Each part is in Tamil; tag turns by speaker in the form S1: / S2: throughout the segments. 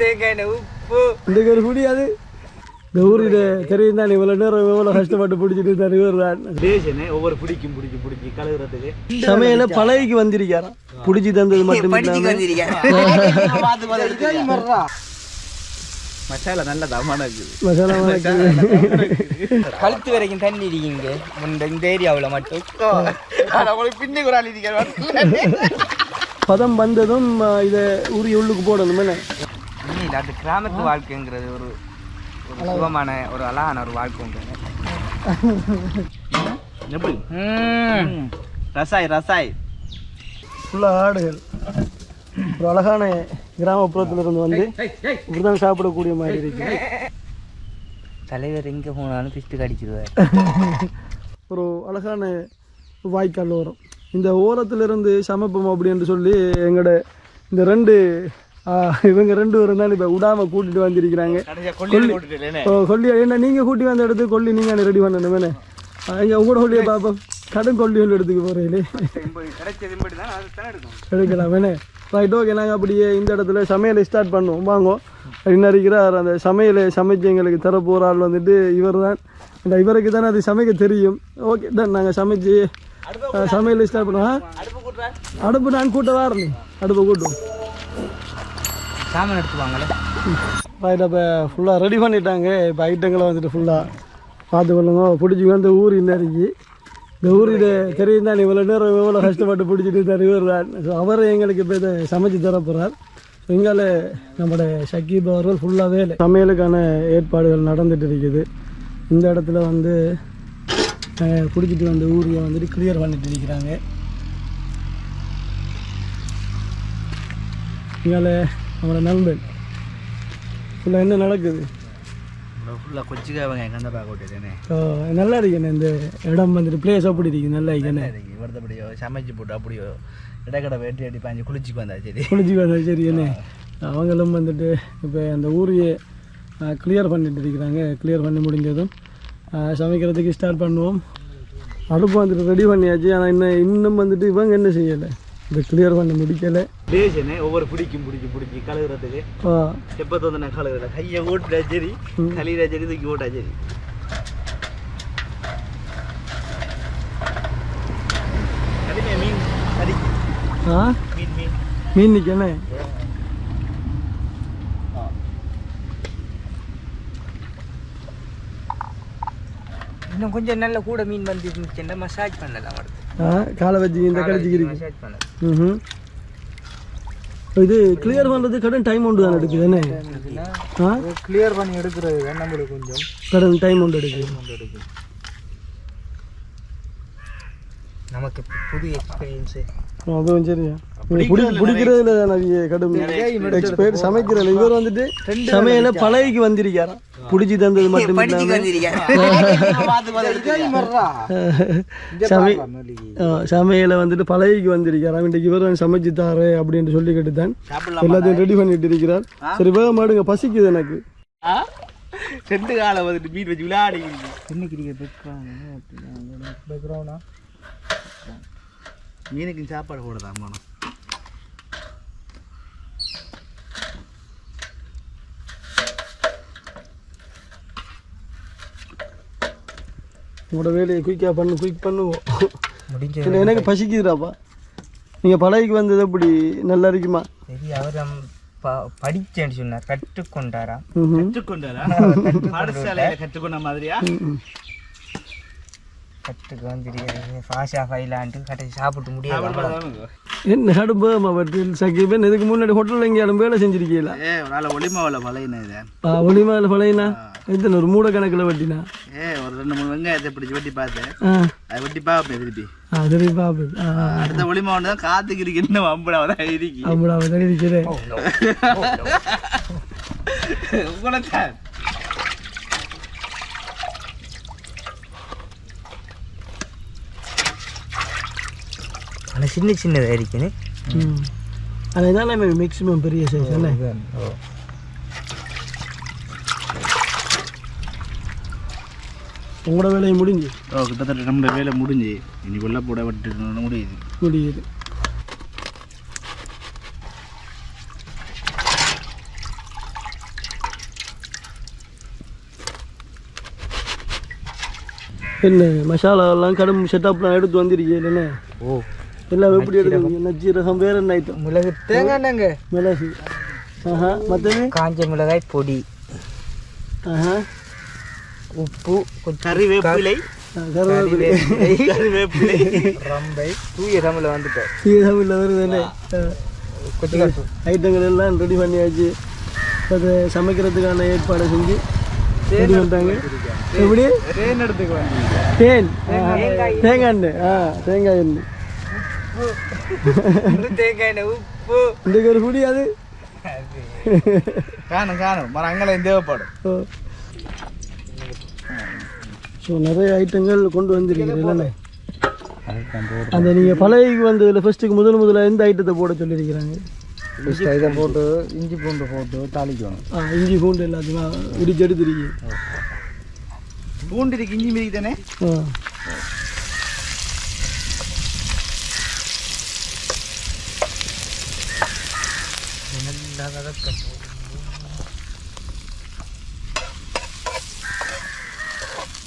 S1: தேங்காய் எண்ணெய் உப்பு.
S2: இந்த ஒரு குடி அது இந்த ஊரில் தெரியும் தான் இவ்வளோ நேரம் எவ்வளோ கஷ்டப்பட்டு பிடிச்சிட்டு இருந்தார் இவர் தான்.
S3: டேஷனு ஒவ்வொரு பிடிக்கும் பிடிக்கும் பிடிச்சி கழுகுறதுக்கு
S2: சமையல பழகிக்கு வந்திருக்காராம். பிடிச்சி தந்தது மட்டும்
S1: படிச்சுக்கு
S2: இல்லாம
S1: வந்திருக்கேன்
S3: பார்த்து பார்த்து மசாலா நல்ல தமான இருக்குது
S2: மசாலா.
S1: கழுத்து வரைக்கும் தண்ணி இருக்கீங்க இந்த இந்த ஏரியாவில் மட்டும்.
S3: உங்களுக்கு பின்னி ஒரு ஆள் இருக்கிறேன்
S2: பதம் வந்ததும் இதை உரி உள்ளுக்கு போடணும் என்ன?
S1: இல்லை அது கிராமத்து வாழ்க்கைங்கிறது ஒரு ஒரு சுகமான ஒரு அழகான ஒரு வாழ்க்கைங்கிறது
S3: எப்படி. ரசாய் ரசாய்.
S2: ஃபுல்லாக ஆடுகள். ஒரு அழகான கிராமப்புறத்துல இருந்து வந்து இப்படிதான் சாப்பிடக்கூடிய மாதிரி இருக்கு.
S1: தலைவர் எங்கே போனாலும் பிஸ்ட்டு கடிச்சிருவார்.
S2: ஒரு அழகான வாய்க்கால் ஓரம். இந்த ஓரத்துல இருந்து சமைப்போம் அப்படின்னு சொல்லி எங்களோட இந்த ரெண்டு இவங்க ரெண்டு பேரும் தான் இப்போ விடாம கூட்டிட்டு வந்திருக்கிறாங்க.
S3: கொல்லி
S2: என்ன நீங்கள் கூட்டி வந்த இடத்துக்கு கொல்லி நீங்கள் ரெடி பண்ணணும் என்ன? இங்கே உங்களோட கொல்லியை பார்ப்போம். கடன் கொல்லி ஒன்று எடுத்துக்க போகிறீங்களே எடுக்கலாம் என்ன ரைட் ஓகே நாங்கள் அப்படியே இந்த இடத்துல சமையலை ஸ்டார்ட் பண்ணுவோம். வாங்க. இன்னும் இருக்கிறார்? அந்த சமையலை சமைச்சு எங்களுக்கு தர போகிற ஆள் வந்துட்டு இவர் தான் இந்த இவருக்கு தானே அது சமைக்க தெரியும். ஓகே தான் நாங்கள் சமைச்சு சமையலை ஸ்டார்ட் பண்ணுவோம். அடுப்பு நான் கூட்ட வரணும் அடுப்பை கூட்டுவோம்.
S1: சாமான் எடுத்துவாங்களே
S2: ரைட் அப்போ ஃபுல்லாக ரெடி பண்ணிட்டாங்க. இப்போ ஐட்டங்களை வந்துட்டு ஃபுல்லாக பார்த்து கொள்ளுங்க பிடிச்சி வந்து ஊர் இன்னைக்கு. இந்த ஊரில் தெரியும் தான் இவ்வளோ நேரம் எவ்வளோ கஷ்டப்பட்டு பிடிச்சிட்டு இருந்தார் இவர் தான். ஸோ அவர் எங்களுக்கு இப்போ இதை சமைச்சு தரப்போகிறார் ஸோ எங்கால நம்மளோட ஷக்கீப் அவர்கள் ஃபுல்லாகவே சமையலுக்கான ஏற்பாடுகள் நடந்துட்டு இருக்குது. இந்த இடத்துல வந்து குடிச்சிட்டு பிடிச்சிட்டு வந்த ஊரியை வந்துட்டு கிளியர் பண்ணிட்டு இருக்கிறாங்க. இங்கால நம்மளோட நண்பன். ஃபுல்லாக என்ன நடக்குது?
S3: ஃபுல்லாக கொச்சிக்காவங்க எங்கே பார்க்க
S2: ஸோ நல்லா இருக்குண்ணே இந்த இடம் வந்துட்டு பிளேஸ் அப்படி இருக்கு நல்லா இருக்குண்ணே
S3: வருத்தப்படியோ சமைச்சு போட்டு அப்படியோ இடக்கடை வெட்டி அடி பாஞ்சு குளிச்சுக்கு வந்தா சரி.
S2: குளிச்சு வந்தது சரி என்ன? அவங்களும் வந்துட்டு இப்போ அந்த ஊரையே கிளியர் பண்ணிட்டு இருக்கிறாங்க. கிளியர் பண்ணி முடிஞ்சதும் சமைக்கிறதுக்கு ஸ்டார்ட் பண்ணுவோம். அடுப்பு வந்துட்டு ரெடி பண்ணியாச்சு ஆனால் இன்னும் இன்னும் வந்துட்டு இவங்க என்ன செய்யலை? இதை கிளியர் பண்ண முடிக்கலை.
S3: டேஷனு ஒவ்வொரு பிடிக்கும் பிடிக்கும் பிடிச்சி கழுகுறதுக்கு எப்போ வந்து நான் கழுகுறேன் கையை ஓட்டுட்டா சரி. கழியிறா சரி தூக்கி ஓட்டா சரி. மீன் கடி
S2: ஆ?
S3: மீன் மீன்.
S2: மீன் நிற்கண்ணே
S1: இன்னும் கொஞ்சம் நல்ல கூட மீன் வந்து இருந்துச்சுன்னா மசாஜ் பண்ணலாம்
S2: ஆ காலை வச்சு இந்த
S1: மசாஜ் பண்ணலாம்
S2: ம் இது கிளியர் பண்ணுறது கடன் டைம் உண்டு தான் எடுக்குது என்ன? ஆ?
S1: கிளியர் பண்ணி எடுக்கிறது நம்மளுக்கு கொஞ்சம்.
S2: கடன் டைம் உண்டு எடுக்குது.
S1: நமக்கு புது எக்ஸ்பீரியன்ஸு
S2: அதுவும் சரியா. பிடி பிடிக்கிறதுல நிறைய கடும் எக்ஸ்பர்ட் சமைக்கிறதுல இவர் வந்துட்டு சமையல பழகிக்கு வந்திருக்காராம். பிடிச்சி தந்தது மட்டும் ஆ, சமையலை வந்துட்டு பழகிக்கு வந்திருக்காராம். இன்றைக்கு இவர் சமைச்சு தாரு அப்படின்னு சொல்லிக்கிட்டு தான் எல்லாத்தையும் ரெடி பண்ணிட்டு இருக்கிறார். சரி வேக மாடுங்க பசிக்குது எனக்கு.
S3: ரெண்டு காலை வந்துட்டு மீன் வச்சு
S1: பேக்ரவுண்டா
S3: மீனுக்கு சாப்பாடு போடுதான் போனோம்
S2: உங்களோட வேலையை குயிக்காக பண்ணு குயிக் பண்ணுவோம்.
S1: முடிஞ்ச
S2: இல்லை எனக்கு பசிக்குதுடாப்பா? நீங்கள் பழகிக்கு வந்தது எப்படி? நல்லா இருக்குமா?
S1: சரி அவர் படிச்சேன்னு சொன்னார். கற்றுக்கொண்டாரா?
S3: கற்றுக்கொண்டாரா? பாடசாலையில கற்றுக்கொண்ட மாதிரியா?
S1: கற்றுக்கு வந்துருக்காரு ஃபாஷா ஃபைலான்ட்டு கடைசி சாப்பிட்டு முடியாது
S2: என்ன கடும்பமா பட்டு சக்கிபன் இதுக்கு முன்னாடி ஹோட்டலில் எங்கேயாலும் வேலை செஞ்சிருக்கீங்களா?
S3: ஏ நாள் ஒளிமாவில் பழையின இது.
S2: ஆ ஒளிமாவில் பழையனா எத்தனை ஒரு மூட கணக்கில் வட்டினா?
S3: ஏ ஒரு ரெண்டு மூணு வெங்காயத்தை பிடிச்சி வெட்டி பார்த்தேன். அதை வெட்டி பார்ப்பேன் திருப்பி.
S2: பாப்பு ஆ.
S3: அடுத்த ஒளிமாவன் தான் காத்துக்கு இன்னும் இருக்கி உங்களை
S1: ஆனால் சின்ன சின்னதாக இருக்குன்னு
S2: ஆனால் இதான மேக்ஸிமம் பெரிய சைஸ் தானே? உங்களோட வேலையை முடிஞ்சு?
S3: ஓ கிட்டத்தட்ட நம்மளோட வேலை முடிஞ்சு. இனி வெள்ள போட விட்டு முடியுது.
S2: முடியுது. என்ன மசாலாவெல்லாம் கடும் செட்டப்லாம் எடுத்து வந்துருக்கீங்க என்ன
S1: ஓ.
S2: எல்லாம் எப்படி எடுக்குங்க நச்சீரகம் வேற என்ன ஐட்டம்
S1: மிளகு. தேங்காய்ங்க
S2: மிளகு. ஆஹா மற்றது
S1: காஞ்ச மிளகாய் பொடி.
S2: ஆஹா.
S1: உப்பு கொஞ்சம்
S3: கறிவேப்பிலை. கறிவேப்பிலை.
S1: ரம்பை. தூய தமிழில் வந்துட்டேன்.
S2: சீதாவில் வருது என்ன?
S1: கொஞ்சம்
S2: ஐட்டங்கள் எல்லாம் ரெடி பண்ணியாச்சு. அதை சமைக்கிறதுக்கான ஏற்பாடை செஞ்சு ரெடி பண்ணிட்டாங்க. எப்படி?
S1: தேன்.
S2: தேங்காய் எண்ணெய். ஆ தேங்காய் எண்ணெய்.
S1: தேங்காய் எண்ணெய் உப்பு
S2: இன்றைக்கு ஒரு குடி அது
S3: காணும் காணும் மரம் அங்கெல்லாம் தேவைப்படும்
S2: ஸோ நிறைய ஐட்டங்கள் கொண்டு வந்திருக்கிறீர்கள் என்ன அந்த நீங்கள் பழையக்கு வந்ததில் ஃபஸ்ட்டுக்கு முதல் முதல்ல எந்த ஐட்டத்தை போட சொல்லியிருக்கிறாங்க
S1: இதை போட்டு இஞ்சி பூண்டு போட்டு தாளிக்கணும்
S2: ஆ இஞ்சி பூண்டு எல்லாத்தையும் இடிச்சு எடுத்துருக்கீங்க
S3: பூண்டிருக்கு இஞ்சி மீறி தானே
S2: ஆ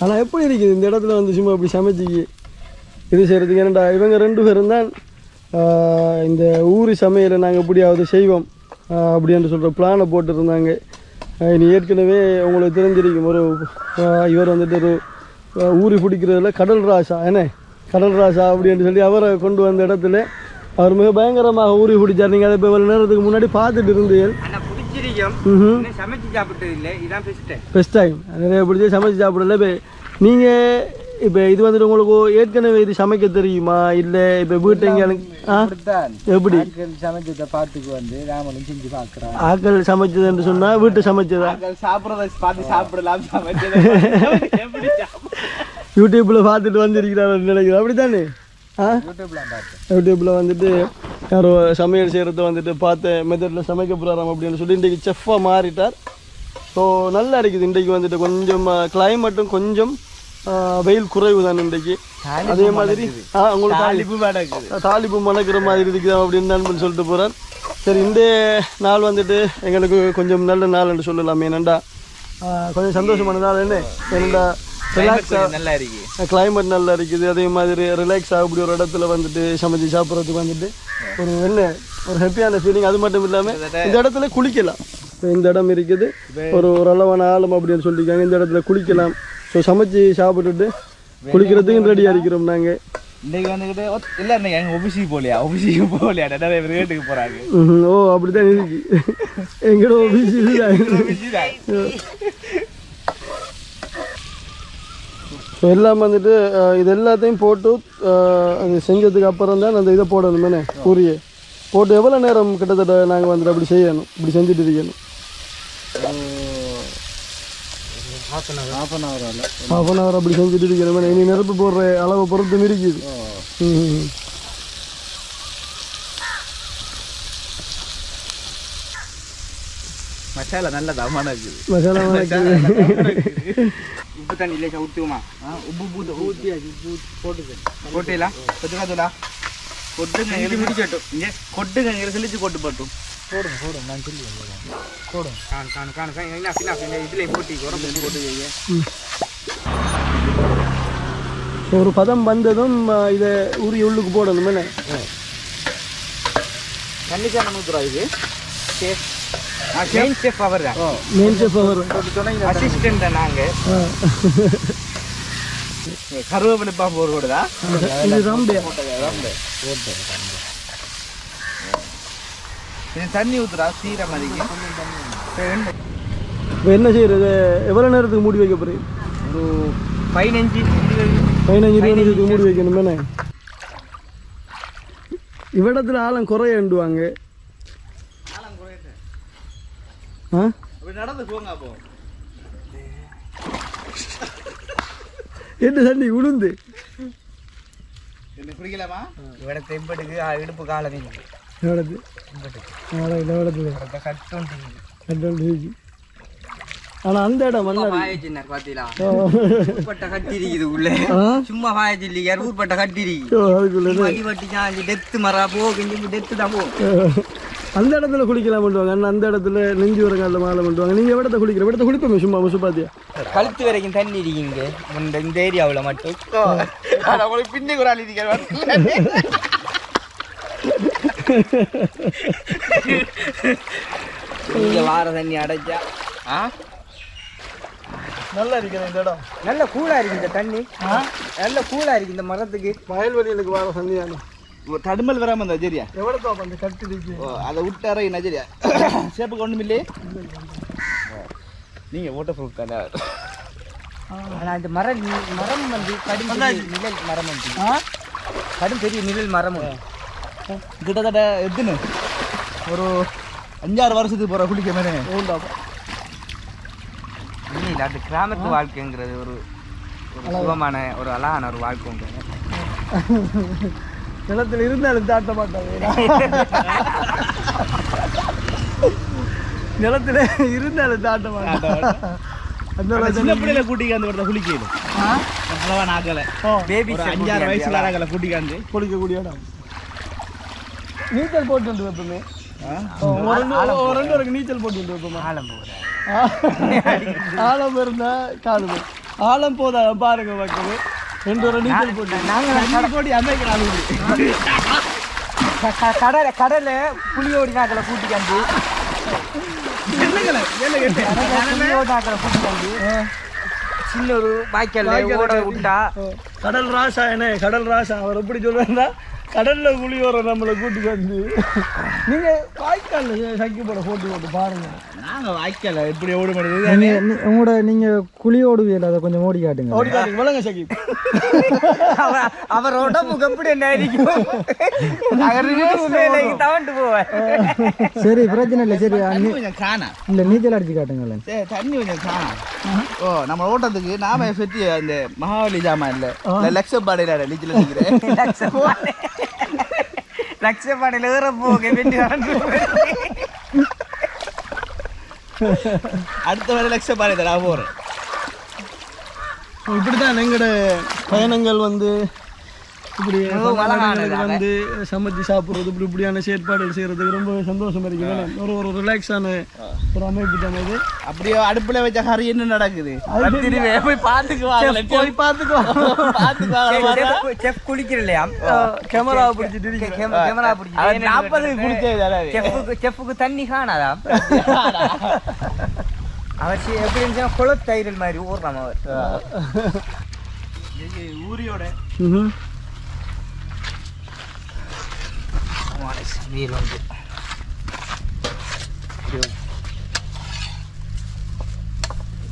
S2: ஆனால் எப்படி இருக்குது இந்த இடத்துல வந்து சும்மா இப்படி சமைச்சி இது செய்கிறதுக்கு ஏன்னாடா இவங்க ரெண்டு பேரும் தான் இந்த ஊர் சமையலை நாங்கள் எப்படியாவது செய்வோம் ஆஹ், அப்படின்னு சொல்கிற பிளானை போட்டுருந்தாங்க. ஆஹ், இனி ஏற்கனவே உங்களுக்கு தெரிஞ்சிருக்கும் ஒரு இவர் வந்துட்டு ஒரு ஆஹ், ஊறி பிடிக்கிறதுல கடல் ராசா என்ன? கடல் ராசா அப்படின்னு சொல்லி அவரை கொண்டு வந்த இடத்துல அவர் மிக பயங்கரமாக ஊறி பிடிச்சார் நீங்கள் அதை இப்போ இவ்வளோ நேரத்துக்கு முன்னாடி பார்த்துட்டு இருந்தீர்கள்.
S1: சமைச்சு சாப்பிட்டது இல்லை. இதான்
S2: ஃபஸ்ட் டைம் நிறைய பிடிச்சி சமைச்சு சாப்பிடல. இப்போ நீங்கள் இப்போ இது வந்துட்டு உங்களுக்கு ஏற்கனவே இது சமைக்க தெரியுமா? இல்லை இப்போ வீட்டை எப்படி?
S1: சமைச்சதை பார்த்துக்கு வந்து நாமளும் செஞ்சு பார்க்குறோம்
S2: ஆக்கள் சமைச்சதுன்னு சொன்னால் வீட்டை சமைச்சதா?
S3: சாப்பிட்றத பார்த்து சாப்பிடலாம். சமைச்சது
S2: யூடியூப்பில் பார்த்துட்டு வந்திருக்கிறாரு நினைக்கிறேன். அப்படி தானே யூடியூப்பில் வந்துட்டு யாரோ சமையல் செய்கிறத வந்துட்டு பார்த்த மெத்தடில் சமைக்க போகிறாராம் அப்படின்னு சொல்லி இன்றைக்கி செஃப்பாக மாறிட்டார். ஸோ நல்லா இருக்குது. இன்றைக்கு வந்துட்டு கொஞ்சம் கிளைமேட்டும் கொஞ்சம் வெயில் குறைவு தான் இன்றைக்கு அதே மாதிரி ஆ உங்களுக்கு
S3: வடக்கு
S2: தாலிப்பு மணக்கிற மாதிரி இருக்குது அப்படின்னு நண்பன் சொல்லிட்டு போகிறார் சரி இந்த நாள் வந்துட்டு எங்களுக்கு கொஞ்சம் நல்ல நாள் என்று சொல்லலாம். ஏனண்டா கொஞ்சம் சந்தோஷமான நாள் என்ன? ஏனண்டா ரிலாக்ஸாக
S3: நல்லா இருக்கு.
S2: கிளைமேட் நல்லா இருக்குது. அதே மாதிரி ரிலாக்ஸ் ஆகக்கூடிய ஒரு இடத்துல வந்துட்டு சமைச்சு சாப்பிட்றதுக்கு வந்துட்டு ஒரு என்ன ஒரு ஹாப்பியான ஃபீலிங் அது மட்டும் இல்லாமல் இந்த இடத்துல குளிக்கலாம். இந்த இடம் இருக்குது. ஒரு அளவான ஆழம் அப்படின்னு சொல்லியிருக்காங்க. இந்த இடத்துல குளிக்கலாம். ஸோ சமைச்சு சாப்பிட்டுட்டு குளிக்கிறதுக்கும் ரெடியாக இருக்கிறோம் நாங்கள்
S3: இன்னைக்கு வந்துக்கிட்டு ஒத்- இல்ல இன்னைக்கு எங்க ஒபிசிக்கு போகலையா? ஒபிசிக்கு போகலையா? நிறைய பேர் வீட்டுக்கு போறாங்க
S2: ம்ஹும். ஓ அப்படித்தான் இருக்கு. எங்கடோ பிஸி ஸோ எல்லாம் வந்துட்டு இது எல்லாத்தையும் போட்டு அது செஞ்சதுக்கு அப்புறம் தான் அந்த இதை போடணும் பூரியை. போட்டு எவ்வளோ நேரம் கிட்டத்தட்ட நாங்கள் வந்துட்டு அப்படி செய்யணும் இப்படி செஞ்சுட்டு இருக்கணும்?
S1: Half an hour half an hour
S2: அப்படி செஞ்சுட்டு இருக்கணும் இனி நெருப்பு போடுற அளவை பொறுத்து இருக்குது. ம்
S3: மசாலா நல்ல தமான இருக்குது.
S2: மசாலா
S1: உப்பு தண்ணி இல்லை ஊற்றுமா
S3: உப்பு பூத்து ஊற்றி
S1: போட்டுது போட்டீங்களா
S3: தூளா கொட்டுங்க
S1: இஞ்சி முடிக்கட்டும்.
S3: இங்கே கொட்டுங்க செழிச்சு கொட்டு பட்டும்
S1: போடுங்க போடுங்க. நான் சொல்லி போடுங்க. காணு காணு காணு காணு. என்ன பின்னா பின்ன இதில் போட்டி உடம்பு போட்டு
S2: ஒரு பதம் வந்ததும் இதை உரி உள்ளுக்கு போடணும் என்ன?
S3: தண்ணி சாணம் ஊற்றுறா இது?
S1: சேஃப் மெயின் சேஃப் அவர் தான்.
S2: மெயின் செஃப் அவர்.
S1: அசிஸ்டன்ட் தான்? நாங்கள்
S3: கருவேப்பிலை பாம்பு ஒரு கூடதா
S2: இது ரம்பே.
S3: தண்ணி ஊற்றுறா சீரை மதிக்கு
S2: இப்போ என்ன? செய்யறது எவ்வளோ நேரத்துக்கு மூடி வைக்க போகிறீங்க
S1: ஒரு பதினஞ்சு
S2: பதினஞ்சு இருபது நிமிஷத்துக்கு மூடி வைக்கணும் இவ்விடத்துல ஆழம் குறைய எண்டுவாங்க ஆ
S3: அப்படி நடந்து போங்க அப்போ.
S2: என்ன தண்ணி உளுந்து?
S3: என்ன
S1: இவட தெம்பட்டுக்கு இடுப்பு கட்டும்
S2: கண்டு ஆனால் அந்த இடம் மன்னர்
S1: பாயச்சின்னார் பாத்தீங்களா? ஊர்பட்ட கட்டி இருக்குது உள்ள. சும்மா பாயச்சு இல்லையா ஊர்பட்ட கட்டி இருக்கு
S2: ஓ, அதுக்குள்ள.
S1: அடி வட்டி சாஞ்சி டெத்து மரா போகும் டெத்து தான் போகும்
S2: அந்த இடத்துல குளிக்கலாம் பண்ணுவாங்க அண்ணா அந்த இடத்துல நெஞ்சு வர காலில் மாலை பண்ணுவாங்க நீங்கள் இடத்த குளிக்கிற இடத்த குளிப்போமே சும்மா முசு பாத்தியா
S1: கழுத்து வரைக்கும் தண்ணி இருக்கீங்க இந்த இந்த ஏரியாவில் மட்டும்.
S3: பின்னி ஒரு ஆள் இருக்கிற
S1: இங்கே வார தண்ணி அடைச்சா. ஆ?
S2: நல்லா இருக்கிற இந்த இடம்.
S1: நல்ல கூலா இருக்கு இந்த தண்ணி. நல்ல கூலா இருக்கு இந்த மரத்துக்கு.
S2: வயல்வெளிகளுக்கு வர சந்தியானு
S3: தடுமல் வராம இருந்தா சரியா
S2: எவ்வளோ அந்த கட்டு
S3: அதை விட்டார என்ன சரியா சேப்புக்கு ஒன்றும் இல்லையே. நீங்க ஓட்ட ப்ரூஃப் தானே?
S1: ஆனால் இந்த மரம் மரம் வந்து கடும் நிழல் மரம் வந்து கடும் பெரிய நிழல் மரம்.
S3: கிட்டத்தட்ட எத்தனை? ஒரு அஞ்சாறு வருஷத்துக்கு போற குளிக்க மேலே.
S1: இல்லை இல்லை அது கிராமத்து வாழ்க்கைங்கிறது ஒரு சுகமான ஒரு அழகான ஒரு வாழ்க்கை
S2: நிலத்தில் இருந்தாலும் தாட்ட மாட்டாங்க. நிலத்துல இருந்தாலும் தாட்ட மாட்டாங்க. அந்த
S3: சின்ன பிள்ளைல கூட்டிக்காந்து வரத குளிக்கணும் அவ்வளவா நாக்கல.
S1: பேபி
S3: அஞ்சாறு வயசுல நாக்கல கூட்டிக்காந்து
S2: குளிக்கக்கூடிய இடம். நீச்சல் போட்டு வைப்போமே. ஒரு ரெண்டு நீச்சல் போட்டு வைப்போமா?
S1: ஆழம்
S2: ஆழம் இருந்தா போகும். ஆழம் போதா பாருங்க மக்கள். ரெண்டு ஒரு நீச்சல் போட்டு.
S1: நாங்கள்
S3: போட்டி அமைக்கிறாங்க
S1: கடலை கடலை புளியோடி நாக்களை கூட்டிக்காந்து புளியோடி நாக்களை கூட்டிக்காந்து சின்ன ஒரு வாய்க்கால் ஓட விட்டா
S2: கடல் ராசா என்ன? கடல் ராசா. அவர் எப்படி சொல்றாருன்னா கடல்ல குழி வர நம்மளை கூட்டிட்டு வந்து. நீங்க வாய்க்கால்ல சக்கி போட போட்டு போட்டு பாருங்க.
S3: நாங்க வாய்க்கல எப்படி ஓட மாட்டேங்குது
S4: உங்களோட நீங்க குழி ஓடுவீல அதை கொஞ்சம் ஓடி காட்டுங்க.
S2: ஓடி காட்டுங்க. விலங்க சக்கி
S1: அவ- அவர் உடம்புக்கு எப்படி என்ன தவண்டு போவேன்
S4: சரி பிரச்சனை இல்லை. சரி
S3: தண்ணி கொஞ்சம் காணா.
S4: இல்ல நீச்சல் அடிச்சு காட்டுங்களேன்.
S3: சரி, தண்ணி கொஞ்சம் காணா. ஓ நம்ம ஓட்டத்துக்கு நாம சுற்றி அந்த மகாவலி ஜாமா இல்ல. லட்சம் பாடையில நீச்சல் அடிக்கிறேன்.
S1: லட்சப்பாடையில் ஏற போக வெட்டி
S3: அடுத்த வரை லட்சம் பாடை நான் போறேன்
S2: இப்படிதான் எங்களோட பயணங்கள் வந்து இப்படி வந்து சமைச்சு சாப்பிட்றது இப்படி இப்படியான செயற்பாடுகள் செய்யறதுக்கு ரொம்ப சந்தோஷமா இருக்கு. ஏன்னா ஒரு ஒரு ரிலாக்ஸான ஒரு அமைப்பு தான் இது.
S3: அப்படியே அடுப்புல வச்ச ஹரி என்ன நடக்குது?
S1: போய் பார்த்துக்குவாங்க
S2: போய் பார்த்துக்கோ
S1: செஃப் குளிக்கிற இல்லையா
S2: கேமரா பிடிச்சிட்டு
S1: கேமரா
S3: அவர் நாற்பது குடிச்சது
S1: செஃப்புக்கு செஃப்புக்கு தண்ணி காணாதா? அவர் எப்படி இருந்துச்சுன்னா குளத்தயிரல் மாதிரி ஊர்றாம் அவர்
S3: ஊரியோட
S2: ம்ஹும்.
S1: வீல் வந்து.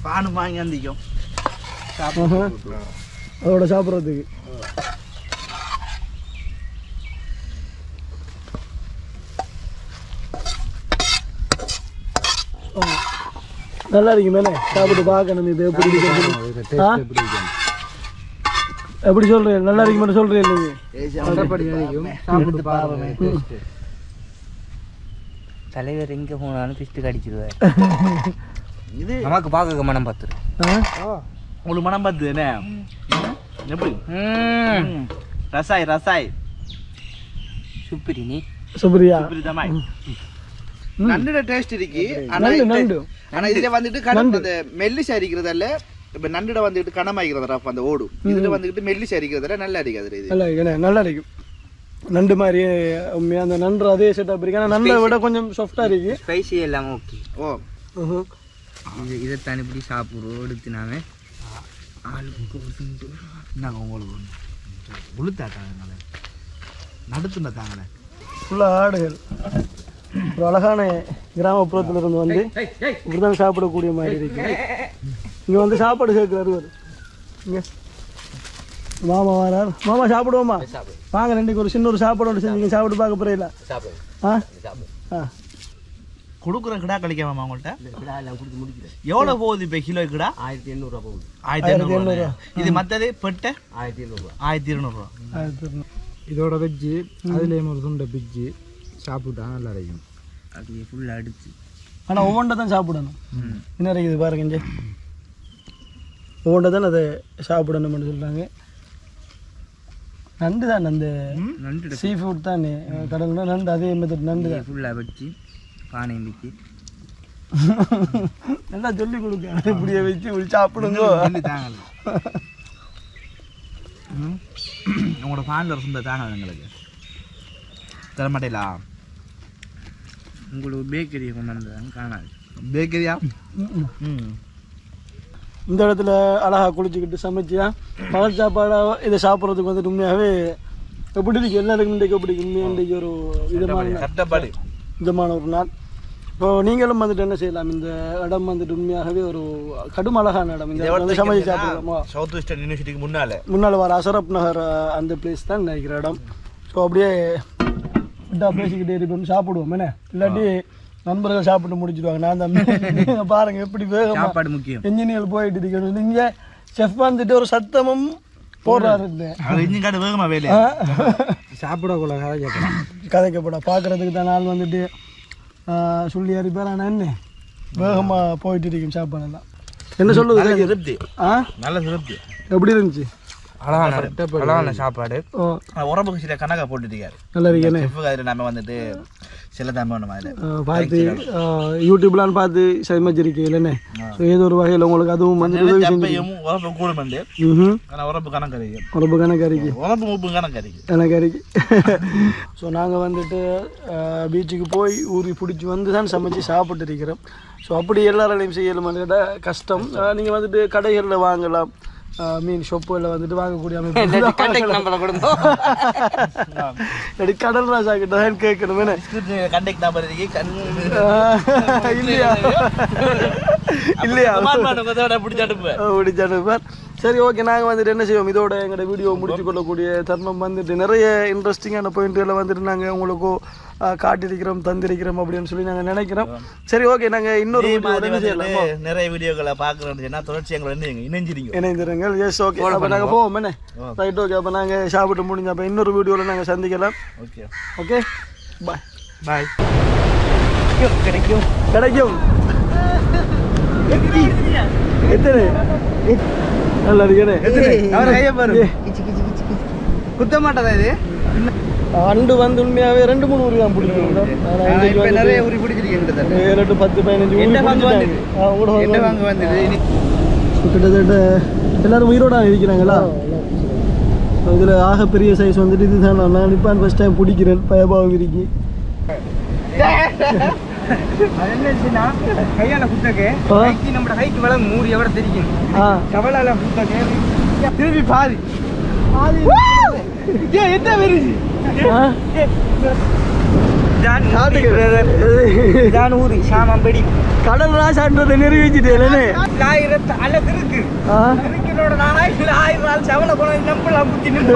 S3: பானு வாங்கி வந்திக்கும்.
S2: அதோட சாப்பிட்றதுக்கு. நல்லா இருக்கு மேலே சாப்பிட்டு பார்க்கணும் இது எப்படி? எப்படி சொல்றேன் நல்லா இருக்கு மட்டும் சொல்றேன் நீங்க
S1: தலைவர் எங்க போனாலும் பிஸ்ட் கடிச்சிருவார்.
S3: இது
S1: நமக்கு பார்க்க மனம் பார்த்துரு?
S3: உங்களுக்கு மனம் பார்த்து என்ன எப்படி. ரசாய் ரசாய்.
S1: சுப்பிரி நீ
S2: சுப்ரியா
S3: புரியுதாமாய் நண்டோட டேஸ்ட் இருக்கு. ஆனா இதுல வந்துட்டு மெல்லிசா அரிக்கிறதால இப்ப நண்டுட வந்துட்டு கனமாய்க்கிறது ரஃப் அந்த ஓடு. இதுல வந்துட்டு மெல்லிசா அரிக்கிறதால நல்லா அரிக்காது இது.
S2: நல்லா நல்லா இருக்கு நண்டு மாதிரி உண்மையா அந்த நண்டு அதே செட்டப் இருக்கு. ஆனால் நண்டை விட கொஞ்சம் சாஃப்டா இருக்கு.
S1: ஸ்பைசி எல்லாம் ஓகே
S3: ஓ.
S2: ம்ஹும்.
S1: இது இதைத்தான் இப்படி சாப்பிடுறோம் எடுத்து நாம ஆளுக்கு ஒரு துண்டு.
S3: நாங்க உங்களுக்கு உளுத்தாட்டாங்க நடுத்துன தாங்களே
S2: ஃபுல்லாக ஆடுகள். ஒரு அழகான கிராமப்புறத்துல இருந்து வந்து இப்படிதான் சாப்பிடக்கூடிய மாதிரி இருக்கு. இங்க வந்து சாப்பாடு சேர்க்கிறாரு இவரு. இங்க. மாமா வரார். மாமா சாப்பிடுவோமா? வாங்க ரெண்டுக்கு ஒரு சின்ன ஒரு சாப்பாடு செஞ்சு சாப்பிட்டு பார்க்க போறீங்களா? ஆ? ஆ.
S3: கொடுக்குற கிடா கழிக்காம உங்கள்கிட்ட எவ்வளவு போகுது இப்ப கிலோ கிடா? ஆயிரத்தி எண்ணூறுவா போகுது. ஆயிரத்தி எண்ணூறுவா இது மத்தது? பெட்டை? ஆயிரத்தி இருநூறுவா ஆயிரத்தி இருநூறுவா
S2: அது
S4: இதோட வெஜ்ஜு அதுலேயும் ஒரு துண்டை பிஜ்ஜு சாப்பிட்டா நல்லா இருக்கும்
S1: அப்படியே ஃபுல்லாக அடிச்சு.
S2: ஆனால் ஒவ்வொன்றை தான் சாப்பிடணும். என்ன இருக்குது பாருங்க ஒவ்வொன்றை தான் அதை சாப்பிடணும்னு சொல்கிறாங்க நண்டு தான் அந்த
S1: நண்டு
S2: சீ ஃபுட் தானே. கடல்ல நண்டு அதே மெத்தட் நண்டு தான்.
S1: ஃபுல்லாக வச்சு பானையும் வச்சு
S2: நல்லா சொல்லி கொடுக்க இப்படியே வச்சு சாப்பிடுங்க.
S3: உங்களோட ஃபேனில் சுந்தர் தாங்க எங்களுக்கு தர மாட்டேலா
S1: உங்களுக்கு பேக்கரியை கொண்டு வந்ததான்னு காணாது.
S3: பேக்கரியா
S2: ம். இந்த இடத்துல அழகா குளிச்சுக்கிட்டு சமைச்சியா? பகல் சாப்பாடா இதை சாப்பிட்றதுக்கு வந்துட்டு உண்மையாகவே எப்படி இருக்கு? எல்லாருக்கும் இன்றைக்கு எப்படி உண்மையாக இன்றைக்கு ஒரு விதமான விதமான ஒரு நாள். இப்போ நீங்களும் வந்துட்டு என்ன செய்யலாம்? இந்த இடம் வந்துட்டு உண்மையாகவே ஒரு கடும் அழகான இடம். இந்த வந்து சமைச்சு சாப்பிடலாமா?
S3: சவுத் வெஸ்டர்ன் யூனிவர்சிட்டிக்கு முன்னால.
S2: முன்னால் வர அசரப் நகர் அந்த பிளேஸ் தான் நினைக்கிற இடம். ஸோ அப்படியே ஃபுட்டாக பேசிக்கிட்டே இருப்போம். சாப்பிடுவோம் என்ன? இல்லாட்டி நண்பர்கள் சாப்பிட்டு முடிச்சிடுவாங்க. நான் தான் பாருங்க எப்படி வேகமா
S1: சாப்பாடு முக்கியம்.
S2: இன்ஜினியர் போயிட்டு இருக்கணும் இங்கே செஃப் வந்துட்டு ஒரு சத்தமும் போடுறாரு
S3: வேகமா வேலையா?
S4: சாப்பிடக்குள்ள கதை கேட்கலாம்.
S2: கதைக்கப்பட பார்க்குறதுக்கு தான் நாள் வந்துட்டு சொல்லி அறிப்பார் ஆனால் என்ன? வேகமாக போயிட்டு இருக்கும் சாப்பாடெல்லாம். என்ன சொல்லுது?
S3: திருப்தி.
S2: ஆ?
S3: நல்ல திருப்தி.
S2: எப்படி இருந்துச்சு?
S1: அழகான அழகான சாப்பாடு.
S3: உரம்புக்கு சில கணக்கா போட்டுருக்காரு
S2: நல்லா இருக்கேனே
S3: நம்ம வந்துட்டு சில
S2: பார்த்து யூடியூப்லாம் பார்த்து சமைச்சிருக்கீங்க இல்லைண்ணே ஸோ ஏதோ ஒரு வகையில் உங்களுக்கு அதுவும் வந்து உதவி செஞ்சு
S3: எப்பயும் உரப்பு கூடும் வந்து உரப்பு கணக்கு
S2: கணக்கு இருக்கு.
S3: உரப்பு மூப்பு கணக்கு அறியும்
S2: எனக்கு இருக்கு. ஸோ நாங்கள் வந்துட்டு பீச்சுக்கு போய் ஊறி பிடிச்சி வந்து தான் சமைச்சு சாப்பிட்டு இருக்கிறோம். ஸோ அப்படி எல்லாராலையும் கேட்டால் கஷ்டம். நீங்கள் வந்துட்டு கடைகளில் வாங்கலாம். மீன் ஷாப்புகளில் வந்துட்டு வாங்கக்கூடிய அமைப்பு கடல் ராஜா கிட்ட தான் கேட்கணும் என்ன
S3: கண்டக்ட் நம்பர்
S2: இல்லையா? இல்லையா?
S3: பிடிச்சி
S2: முடிச்சாடுப்பார் சரி ஓகே நாங்கள் வந்துட்டு என்ன செய்வோம்? இதோட எங்களோட வீடியோ முடிச்சு கொள்ளக்கூடிய தருணம் வந்துட்டு நிறைய இன்ட்ரெஸ்டிங்கான பாயிண்ட்களை வந்துட்டு நாங்கள் உங்களுக்கு காட்டியிருக்கிறோம் தந்திருக்கிறோம் அப்படின்னு சொல்லி நாங்கள் நினைக்கிறோம். சரி ஓகே நாங்கள் இன்னொரு என்ன
S3: நிறைய வீடியோக்களை பார்க்கணும்னு சொன்னா தொடர்ச்சி இணைங்க இணைஞ்சிருங்க.
S2: இணைந்திருங்கள். எஸ் ஓகே அப்போ நாங்கள் போவோம் என்ன? ரைட் ஓகே அப்போ நாங்கள் சாப்பிட்டு முடிஞ்ச அப்போ இன்னொரு வீடியோவில் நாங்கள் சந்திக்கலாம்.
S3: ஓகே
S2: ஓகே பாய்
S3: பாய்
S2: கிடைக்கும் கிடைக்கும். எத்தனை? நல்லா இருக்கேனே.
S1: அவர் கையை பாரு குத்த மாட்டதா இது?
S2: அண்டு வந்து உண்மையாவே ரெண்டு மூணு ஊர் தான் பிடிக்கும்.
S1: நிறைய பிடிச்சிருக்கேன்
S2: ஏழு எட்டு பத்து பதினஞ்சு ஊர் பிடிச்சிட்டாங்க. கிட்டத்தட்ட எல்லாரும் உயிரோட இருக்கிறாங்களா? இதுல ஆக பெரிய சைஸ் வந்துட்டு இதுதான். நான் நிப்பான் ஃபர்ஸ்ட் டைம் பிடிக்கிறேன். பயபாவம் இருக்கி.
S1: கையால குத்தக்கு நம்ம கைக்கு மேல மூடி எவ்வளோ தெரியும். கவலால குத்தக்கு. திருப்பி பாதி ஏன் என்ன வருது
S2: கடல் ராசான்றதை நிரூபிச்சுட்டேனே
S1: அழகு இருக்கு. இல்ல ஆயிரம் நாள் செவல போன நம்பலாம் குத்தி நின்று